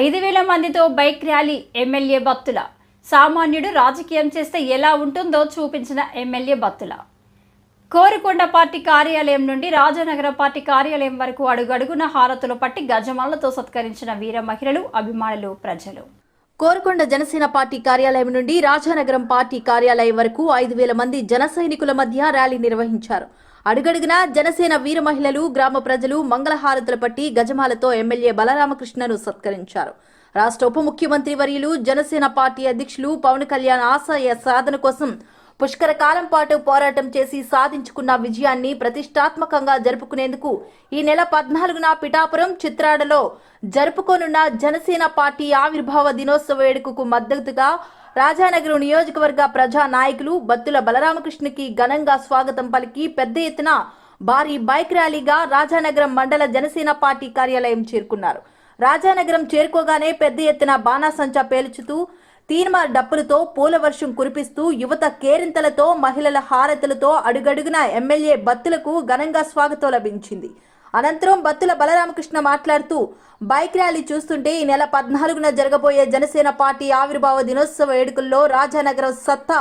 ఐదు వేల మందితో బైక్ ర్యాలీ ఎమ్మెల్యే భక్తుల సామాన్యుడు రాజకీయం చేస్తే ఎలా ఉంటుందో చూపించిన ఎమ్మెల్యే బత్తుల. కోరుకొండ పార్టీ కార్యాలయం నుండి రాజానగర పార్టీ కార్యాలయం వరకు అడుగడుగున హారతులు పట్టి గజమాలతో సత్కరించిన వీర మహిళలు అభిమానులు ప్రజలు. కోరుకొండ జనసేన పార్టీ కార్యాలయం నుండి రాజానగరం పార్టీ కార్యాలయం వరకు ఐదు వేల మంది జన సైనికుల మధ్య ర్యాలీ నిర్వహించారు. అడుగడుగునా జనసేన వీర మహిళలు గ్రామ ప్రజలు మంగళహారతులు పట్టి గజమాలతో ఎమ్మెల్యే బలరామకృష్ణను సత్కరించారు. రాష్ట్ర ఉప ముఖ్యమంత్రి వర్యులు జనసేన పార్టీ అధ్యక్షులు పవన్ కళ్యాణ్ ఆశయ సాధన కోసం పుష్కర కాలం పాటు పోరాటం చేసి సాధించుకున్న విజయాన్ని ప్రతిష్టాత్మకంగా జరుపుకునేందుకు ఈ నెల పద్నాలుగున పిఠాపురం చిత్రాడలో జరుపుకోనున్న జనసేన పార్టీ ఆవిర్భావ దినోత్సవ వేడుకకు మద్దతుగా రాజానగరం నియోజకవర్గ ప్రజా నాయకులు బత్తుల బలరామకృష్ణకి ఘనంగా స్వాగతం పలికి పెద్ద ఎత్తున భారీ బైక్ ర్యాలీగా రాజానగరం మండల జనసేన పార్టీ కార్యాలయం చేరుకున్నారు. రాజానగరం చేరుకోగానే పెద్ద ఎత్తున బాణాసంచా పేల్చుతూ తీన్మార్ డప్పులతో పూల వర్షం కురిపిస్తూ యువత కేరింతలతో మహిళల హారతులతో అడుగడుగున ఎమ్మెల్యే బత్తులకు ఘనంగా స్వాగతం లభించింది. అనంతరం బత్తుల బలరామకృష్ణ మాట్లాడుతూ బైక్ ర్యాలీ చూస్తుంటే ఈ నెల పద్నాలుగున జరగబోయే జనసేన పార్టీ ఆవిర్భావ దినోత్సవ వేడుకల్లో రాజానగరం సత్తా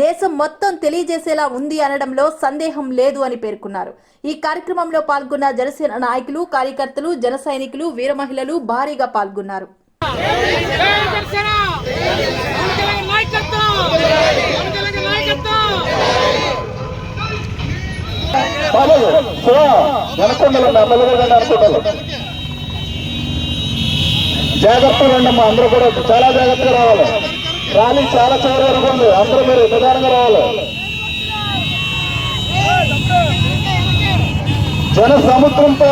దేశం మొత్తం తెలియజేసేలా ఉంది అనడంలో సందేహం లేదు అని పేర్కొన్నారు. ఈ కార్యక్రమంలో పాల్గొన్న జనసేన నాయకులు కార్యకర్తలు జన సైనికులు వీర మహిళలు భారీగా పాల్గొన్నారు. బాబు శివ వెనకొండలండి అమ్మలగండి అనుకుంటారు జాగ్రత్తగా ఉండమ్మా అందరూ కూడా చాలా జాగ్రత్తగా రావాలి ర్యాలీ చాలా చివరి వరకు ఉంది అందరూ మీరు నిదానంగా రావాలి జన సముద్రంతో